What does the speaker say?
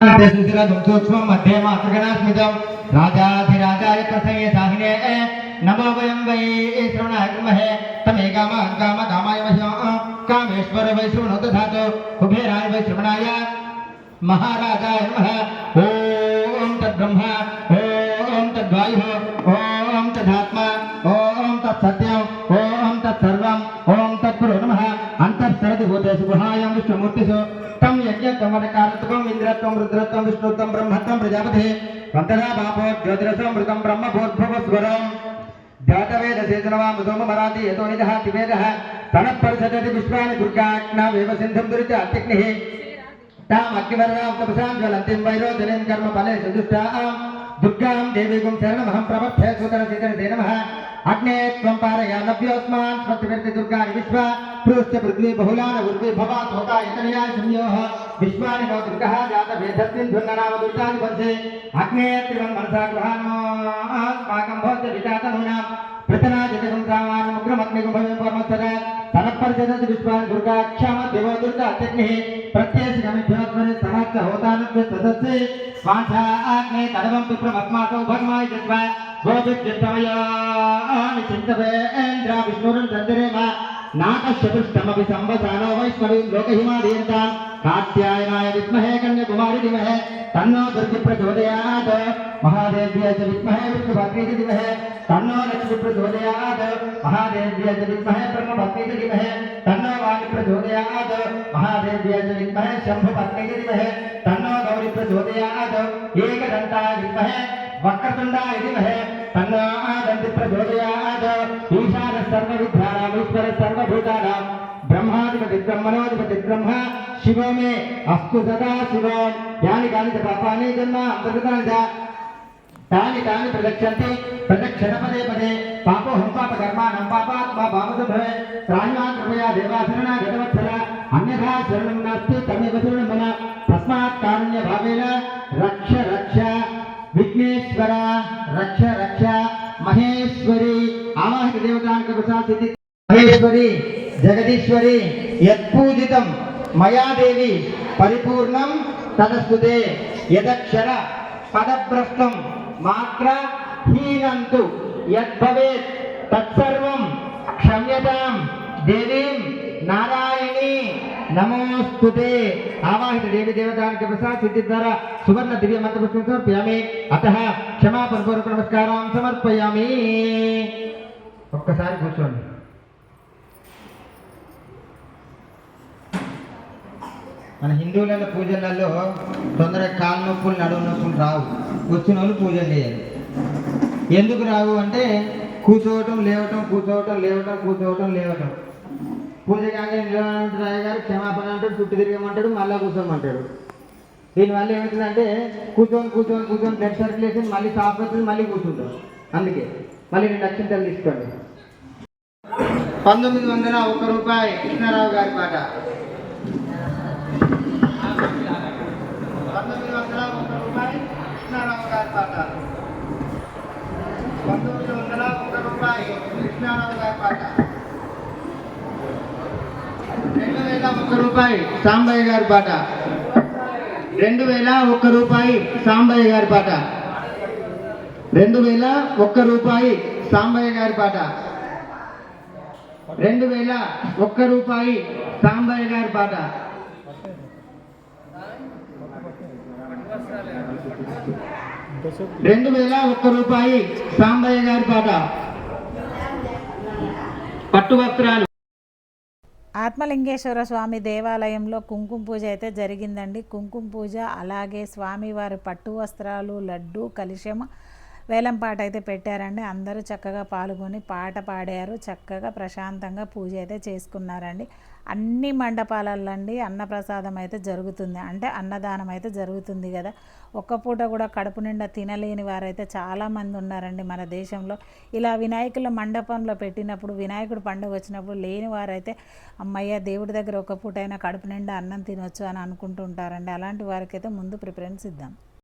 सूक्ष्मं मध्ये मातृगणास्मितं राजाधिराजाय प्रसंगे साहिने नमो वयं वै श्रवणाय कुर्महे तमे कामां कामाय कामेश्वर वै श्रवणो दधातु कुबेराय वै श्रवणाय महाराजाय नमः ॐ तद्ब्रह्म, ॐ तद्वायुः। भूतेषु गुहायां विष्णुमूर्तिषु तं यज्ञत्वमनकारत्वम् इन्द्रत्वं रुद्रत्वं विष्णुत्वं ब्रह्मत्वं प्रजापतिः वन्दना पापो ज्योतिरसमृतं ब्रह्मभूद्भवस्वरम् ध्यातवेदसेतनवाम सोममराति यतो निधः तिवेदः तनः परिषदति विश्वानि दुर्गाग्नावेव सिन्धुं दुरित अत्यग्निः ताम् अग्निवर्णां तपसां ज्वलन्तीं वैरोचनीं कर्म फले सदुष्टां दुर्गां देवीगुं शरणमहं प्रपथ्ये सुतरसितरते नमः అగ్నే త్వం పారయ లభ్యోస్మాన్ స్వస్తివర్తి దుర్గాని విశ్వ పృష్ట పృథ్వీ బహుళాన ఉర్వి భవాత్ హోతా యతనయా సంయోహ విశ్వాని నో దుర్గః జాత వేదస్మిన్ ధున్ననామ దుర్గాని వంశే అగ్నే త్రివం మనసా గృహాణో ఆస్మాకం భోజ విజాతనునాం ప్రతనా జగం రామానం ఉగ్రమగ్నిగం భవేం పరమస్తద తనపర్జనతి విశ్వాని దుర్గా క్షమ దేవో దుర్గా అత్యగ్నిః ప్రత్యేషికమిభ్యోత్మని సహస్ర హోతానభ్య సదస్సి స్వాంఛా ఆగ్నే తడవం పిప్రమస్మాసౌ భగ్మాయ జస్వ గోభిర్జస్తమయా అని చింతవేంద్ర విష్ణురుని సందరేమ నాకశ్యపుష్టమపి సంవసానో వైష్ణవి లోకహిమాదీయంతాం. కాత్యాయనాయ విద్మహే కన్యకుమారి దిమహే తన్నో దుర్గి ప్రచోదయాత్ మహాదేవ్యాయ చ విద్మహే విష్ణుభక్తి దిమహే తన్నో లక్ష్మి ప్రచోదయాత్ మహాదేవ్యాయ చ విద్మహే బ్రహ్మభక్తి దిమహే తన్నో వాణి ప్రచోదయాత్ మహాదేవ్యాయ చ విద్మహే శంభుభక్తి దిమహే తన్నో గౌరి ప్రచోదయాత్ ఏకదంతాయ విద్మహే వక్రతుండాయ విమహే తన్నాదంతి ప్రచోదయాద ఈశాన సర్వ విద్యారామేశ్వర సర్వభూతానాం బ్రహ్మాధిపతి బ్రహ్మణోధిపతి బ్రహ్మ. శివ మే అస్తు సదా శివం. యాని కాని పాపాని జన్మ అంతర్గతాని తాని తాని ప్రదక్షంతి. ప్రదక్షణ పదే పదే. పాపో హం పాప కర్మాణం పాపాత్మా పాపదుభవే త్రాణ్యా కృపయా దేవాసరణ గతవత్సర. అన్యథా శరణం నాస్తి తమేవ శరణం మనా కుశాంతి మహేశ్వరి జగదీశ్వరి యత్పూజితం మయాదేవి పరిపూర్ణం తదస్తుతే యదక్షర పదభ్రష్టం మాత్ర హీనంతు. యద్భవేత్ తత్సర్వం క్షమ్యతాం. దేవీం నారాయణి నమోస్తుతే. ఆవాహిత దేవి దేవతానికి ప్రసాద్ సిద్ధి ద్వారా సువర్ణ దివ్య మంత్ర సమర్పయామి. అత క్షమాపణ నమస్కారం సమర్పయామి. ఒక్కసారి కూర్చోండి. మన హిందువులలో పూజలలో తొందరగా కాలు నొప్పులు నడుము నొప్పులు రావు. వచ్చిన వాళ్ళు పూజలు చేయాలి. ఎందుకు రావు అంటే కూర్చోవటం లేవటం కూర్చోవటం లేవటం కూర్చోవటం లేవటం. పూజ కానీ రాయ గారు క్షమాపణ అంటాడు చుట్టూ తిరిగమంటాడు మళ్ళీ కూర్చోమంటాడు దీనివల్ల ఏమవుతుందంటే కూర్చొని కూర్చొని కూర్చొని బ్లడ్ సర్క్యులేషన్ మళ్ళీ సాఫ్ అవుతుంది మళ్ళీ కూర్చుంటాం. అందుకే మళ్ళీ రెండు అక్షంతలు తీసుకోండి. పంతొమ్మిది వందల ఒక రూపాయి కృష్ణారావు గారి పాట. పంతొమ్మిది వందల ఒక రూపాయి కృష్ణారావు గారి పాట. పంతొమ్మిది వందల ఒక రూపాయి కృష్ణారావు గారి పాట. రెండు వేల ఒక రూపాయి సాంబయ్య గారి పాట. రెండు వేల ఒక్క రూపాయి సాంబయ్య గారి పాట. రెండు వేల ఒక్క రూపాయి. సాంబయ్య గారి పాట. రెండు వేల ఒక్క రూపాయి. సాంబయ్య గారి పాట. రెండు వేల ఒక్క రూపాయి. సాంబయ్య గారి పాట. పట్టు వస్త్రాలు ఆత్మలింగేశ్వర స్వామి దేవాలయంలో కుంకుమ పూజ అయితే జరిగిందండి. కుంకుమ పూజ అలాగే స్వామివారి పట్టు వస్త్రాలు లడ్డు కలిశం వేలం పాట అయితే పెట్టారండి. అందరూ చక్కగా పాల్గొని పాట పాడారు. చక్కగా ప్రశాంతంగా పూజ అయితే చేసుకున్నారండి. అన్ని మండపాలలో అండి అన్నప్రసాదం అయితే జరుగుతుంది. అంటే అన్నదానం అయితే జరుగుతుంది కదా. ఒక్క పూట కూడా కడుపు నిండా తినలేని వారైతే చాలామంది ఉన్నారండి మన దేశంలో. ఇలా వినాయకుల మండపంలో పెట్టినప్పుడు వినాయకుడు పండుగ వచ్చినప్పుడు లేని వారైతే అమ్మయ్య దేవుడి దగ్గర ఒక పూట అయినా కడుపు నిండా అన్నం తినొచ్చు అని అనుకుంటుంటారండి అలాంటి వారికైతే ముందు ప్రిఫరెన్స్ ఇద్దాం.